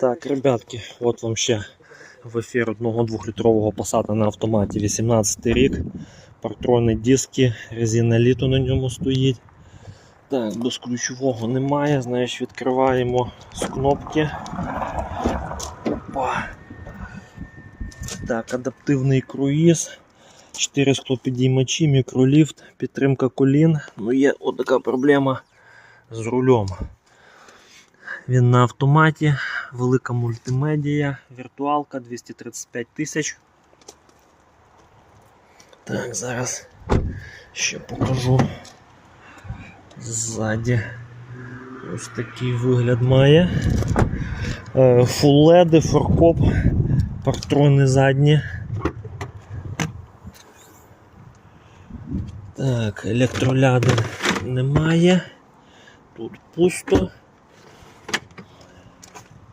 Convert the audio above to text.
Так, ребятки, от вам ще в ефір одного двохлітрового посада на автоматі 18 рік. Партронні диски, резина літо на ньому стоїть. Так, безключового немає, знаєш, відкриваємо з кнопки. Опа. Так, адаптивний круїз. 4 склопідіймачі, мікроліфт, підтримка колін. Ну є от така проблема з рулем. Він на автоматі, велика мультимедія, віртуалка 235 тисяч. Так, зараз ще покажу. Ззаді ось такий вигляд має. Е, Фул леди, форкоп, партрони задні. Так, електроляди немає. Тут пусто.